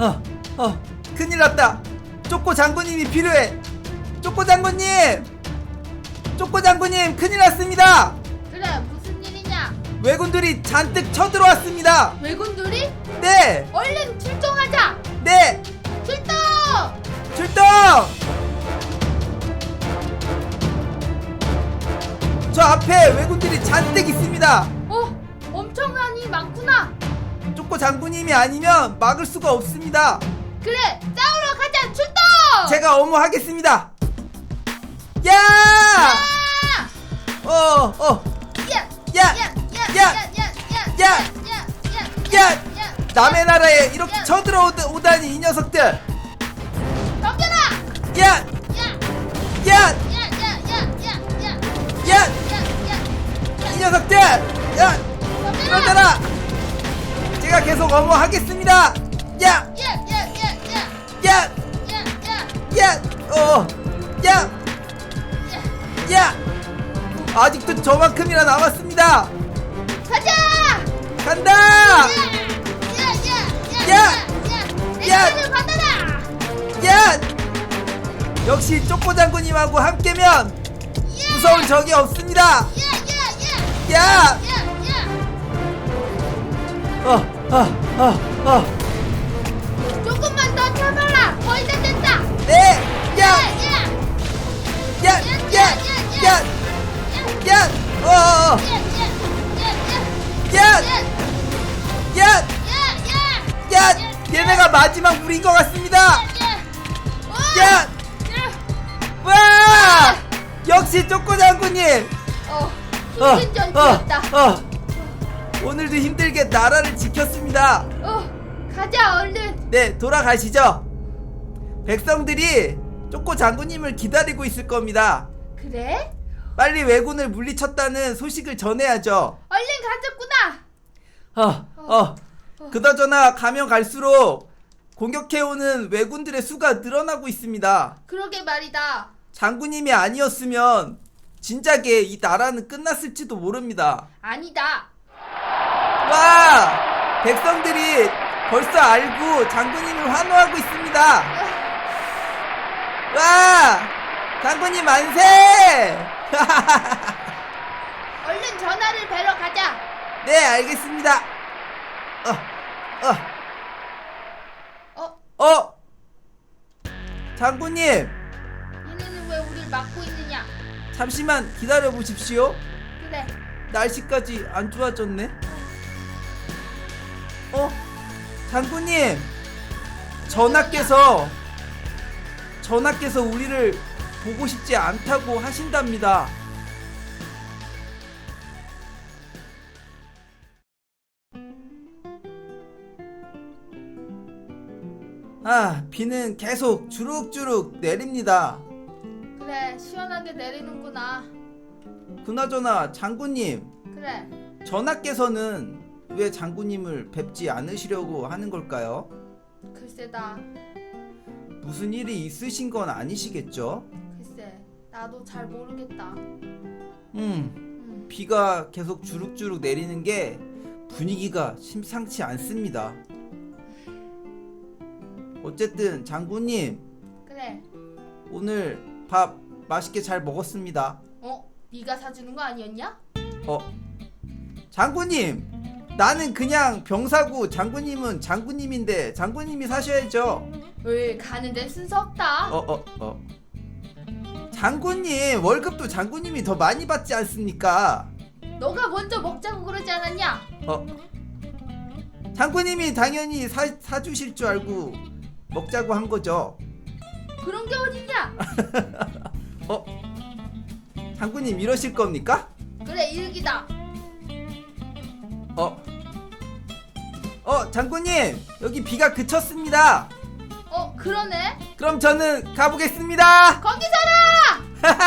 어, 어, 큰일 났다. 쪼꼬 장군님이 필요해. 쪼꼬 장군님! 쪼꼬 장군님, 큰일 났습니다! 그래 무슨 일이냐? 왜군들이 잔뜩 쳐들어왔습니다! 왜군들이? 네! 얼른 출동하자. 네! 출동! 출동! 저 앞에 왜군들이 잔뜩 있습니다! 장군님이 아니면 막을 수가 없습니다. 그래 싸우러 가자 출동 제가 엄호하겠습니다. 야! 어, 어, 야! 야! 야! 남의 나라에 이렇게 쳐들어오다니 이 녀석들. 덤벼라 야! 야! 야! 이 녀석들! 야! 덤벼라 그러더라! 제가 계속 어무하겠습니다! 야! 야! 야! 야! 야! 야! 야! 야! 야! 어! 야! 야! 아직도 저만큼이나 남았습니다! 가자! 간다! 야! 야! 야! 야! 내 야! 손을 받아라! 야! 역시 쪼꼬 장군님하고 함께면 무서운 적이 없습니다! 야! 야! 야! 야! 야! 야! 어, 어, 어, 어. 조금만 더 참아라! 거의 다 됐다! 네! 야! 야! 야! 야! 야! 야! 야! 어, 어, 어. 야! 야! 야! 얘네가 마지막 물인 것 같습니다! 야! 와! 역시 쪼꼬 장군님! 어, 어, 전투였다. 어, 어. 오늘도 힘들게 나라를 지켰습니다. 어, 가자 얼른. 네, 돌아가시죠. 백성들이 쪼꼬 장군님을 기다리고 있을 겁니다. 그래? 빨리 왜군을 물리쳤다는 소식을 전해야죠. 얼른 가졌구나. 어, 어. 그나저나 가면 갈수록 공격해오는 왜군들의 수가 늘어나고 있습니다. 그러게 말이다. 장군님이 아니었으면 진작에 이 나라는 끝났을지도 모릅니다. 아니다. 와! 백성들이 벌써 알고 장군님을 환호하고 있습니다. 와! 장군님 만세! 얼른 전화를 뵈러 가자. 네, 알겠습니다. 어, 어, 어, 어! 장군님, 얘네는 왜 우릴 막고 있느냐? 잠시만 기다려 보십시오. 그래. 날씨까지 안 좋아졌네. 어? 장군님! 전하께서, 전하께서 우리를 보고 싶지 않다고 하신답니다. 아, 비는 계속 주룩주룩 내립니다. 그래, 시원하게 내리는구나. 그나저나 장군님, 그래. 전하께서는 왜 장군님을 뵙지 않으시려고 하는 걸까요? 글쎄다. 무슨 일이 있으신 건 아니시겠죠? 글쎄, 나도 잘 모르겠다. 음, 음, 비가 계속 주룩주룩 내리는 게 분위기가 심상치 않습니다. 어쨌든 장군님, 그래. 오늘 밥 맛있게 잘 먹었습니다. 어, 네가 사주는 거 아니었냐? 어, 장군님, 나는 그냥 병사고 장군님은 장군님인데 장군님이 사셔야죠. 왜 가는데 순서 없다. 어, 어, 어. 장군님 월급도 장군님이 더 많이 받지 않습니까? 너가 먼저 먹자고 그러지 않았냐? 어. 장군님이 당연히 사, 사주실 줄 알고 먹자고 한 거죠. 그런 게 어딨냐? 어? 장군님 이러실 겁니까? 그래, 일기다. 어, 장군님 여기 비가 그쳤습니다. 어, 그러네. 그럼 저는 가보겠습니다. 거기 서라!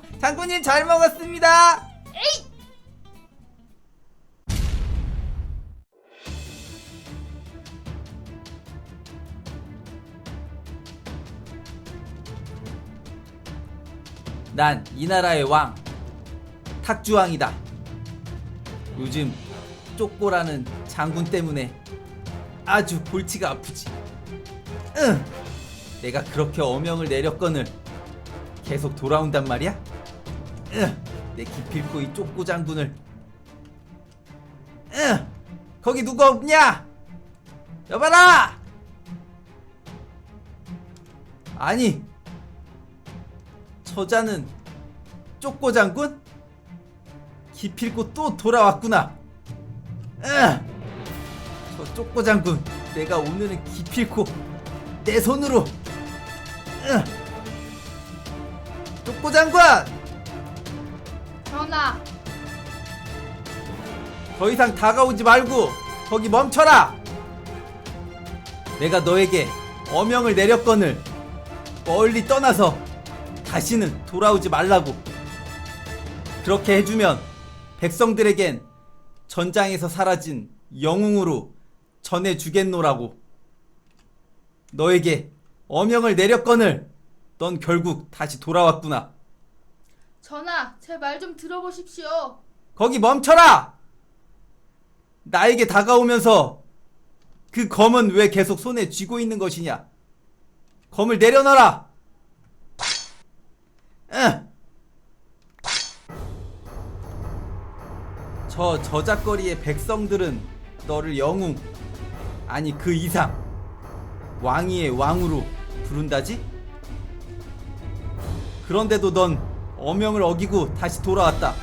장군님 잘 먹었습니다. 에이! 난 이 나라의 왕 탁주왕이다. 요즘 쪼꼬라는 장군 때문에 아주 골치가 아프지. 응. 내가 그렇게 어명을 내렸거늘 계속 돌아온단 말이야? 응. 내 기필코 이 쪽고 장군을. 응. 거기 누가 없냐? 여봐라! 아니, 저자는 쪽고 장군? 기필코 또 돌아왔구나. 응. 저 쪽고 장군, 내가 오늘은 기필코 내 손으로. 응. 쪽고 장군, 전하, 더 이상 다가오지 말고 거기 멈춰라. 내가 너에게 어명을 내렸거늘 멀리 떠나서 다시는 돌아오지 말라고. 그렇게 해주면 백성들에겐 전장에서 사라진 영웅으로 전해주겠노라고. 너에게 어명을 내렸거늘 넌 결국 다시 돌아왔구나. 전하, 제 말 좀 들어보십시오. 거기 멈춰라! 나에게 다가오면서 그 검은 왜 계속 손에 쥐고 있는 것이냐? 검을 내려놔라! 응! 저 저작거리의 백성들은 너를 영웅, 아니 그 이상, 왕위의 왕으로 부른다지? 그런데도 넌 어명을 어기고 다시 돌아왔다.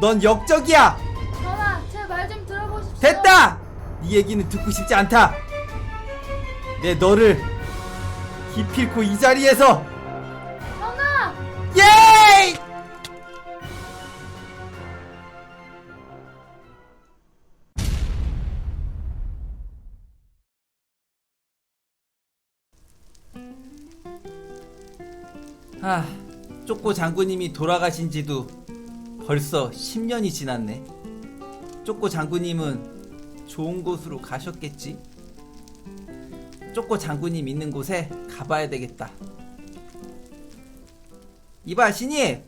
넌 역적이야! 전하, 제 말 좀 들어보십시오. 됐다! 네 얘기는 듣고 싶지 않다. 내 너를 기필코 이 자리에서 아, 쪼꼬 장군님이 돌아가신 지도 벌써 10년이 지났네. 쪼꼬 장군님은 좋은 곳으로 가셨겠지? 쪼꼬 장군님 있는 곳에 가봐야 되겠다. 이봐, 신이! 네?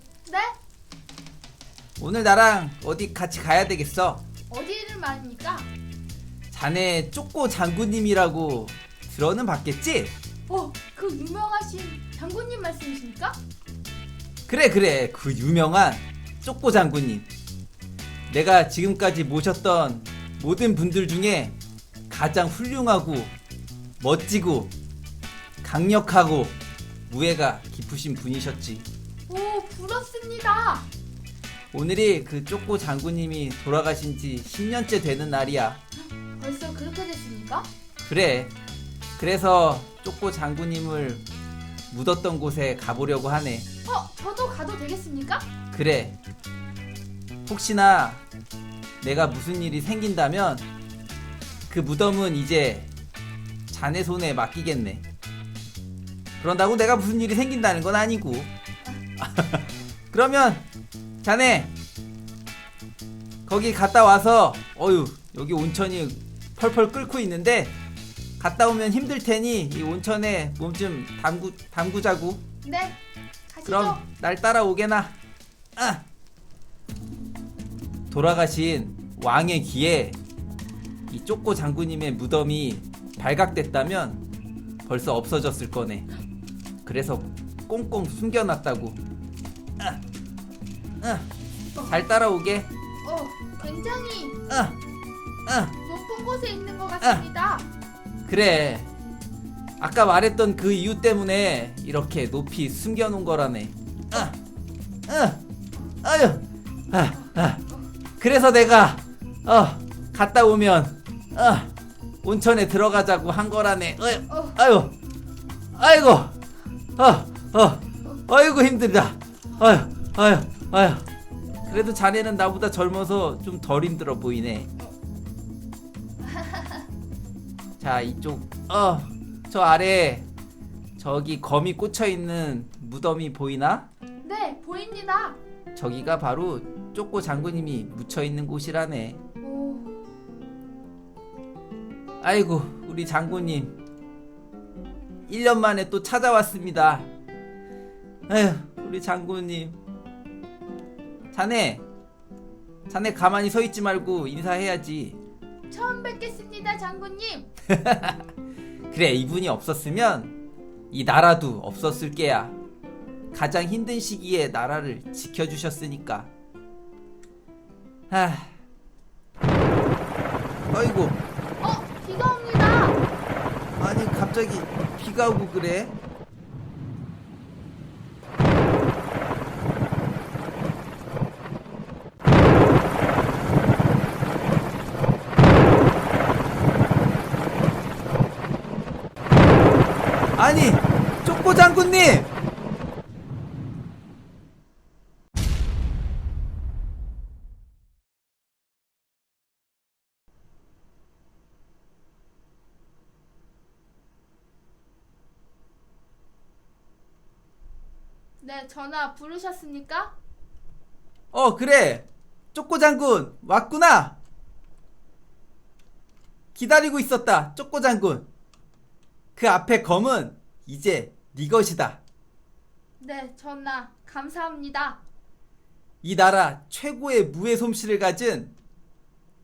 오늘 나랑 어디 같이 가야 되겠어. 어디를 말입니까? 자네 쪼꼬 장군님이라고 들어는 봤겠지? 어, 그 유명하신 장군님 말씀이십니까? 그래 그래 그 유명한 쪼꼬 장군님 내가 지금까지 모셨던 모든 분들 중에 가장 훌륭하고 멋지고 강력하고 무예가 깊으신 분이셨지 오, 부럽습니다. 오늘이 그 쪼꼬 장군님이 돌아가신 지 10년째 되는 날이야 벌써 그렇게 됐습니까? 그래 그래서 쪼꼬 장군님을 묻었던 곳에 가보려고 하네 어, 저도 가도 되겠습니까? 그래. 혹시나 내가 무슨 일이 생긴다면 그 무덤은 이제 자네 손에 맡기겠네. 그런다고 내가 무슨 일이 생긴다는 건 아니고. 그러면 자네 거기 갔다 와서 어유 여기 온천이 펄펄 끓고 있는데 갔다 오면 힘들 테니 이 온천에 몸 좀 담구 담구자고. 네, 가시죠. 그럼 날 따라오게나. 아. 돌아가신 왕의 귀에 이 쪼꼬 장군님의 무덤이 발각됐다면 벌써 없어졌을 거네. 그래서 꽁꽁 숨겨놨다고. 아. 아. 잘 따라오게. 어, 굉장히 아. 아. 높은 곳에 있는 것 같습니다. 그래. 아까 말했던 그 이유 때문에 이렇게 높이 숨겨놓은 거라네. 아, 아, 아유, 아, 아. 그래서 내가 어 갔다 오면 어 온천에 들어가자고 한 거라네. 어휴, 어. 아유, 아이고, 어, 어, 아이고 힘들다. 아유, 아유, 아유. 그래도 자네는 나보다 젊어서 좀 덜 힘들어 보이네. 자 이쪽 어 저 아래 저기 검이 꽂혀 있는 무덤이 보이나? 네, 보입니다. 저기가 바로 쪼꼬 장군님이 묻혀 있는 곳이라네. 오, 아이고 우리 장군님 1년 만에 또 찾아왔습니다. 에휴 우리 장군님 자네 자네 가만히 서 있지 말고 인사해야지. 처음 뵙겠습니다, 장군님. 그래 이분이 없었으면 이 나라도 없었을 게야. 가장 힘든 시기에 나라를 지켜주셨으니까. 하. 아이고 어, 비가 옵니다. 아니 갑자기 비가 오고 그래? 아니 쪼꼬 장군님! 네, 전화 부르셨습니까? 어 그래. 쪼꼬 장군 왔구나. 기다리고 있었다 쪼꼬 장군 그 앞에 검은 이제 네 것이다. 네, 전화 감사합니다. 이 나라 최고의 무의 솜씨를 가진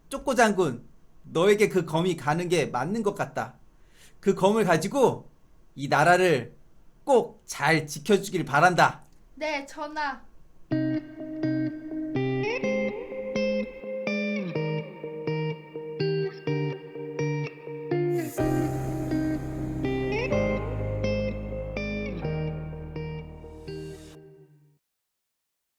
쪼꼬 장군 너에게 그 검이 가는 게 맞는 것 같다. 그 검을 가지고 이 나라를 꼭 잘 지켜주길 바란다. 네, 전화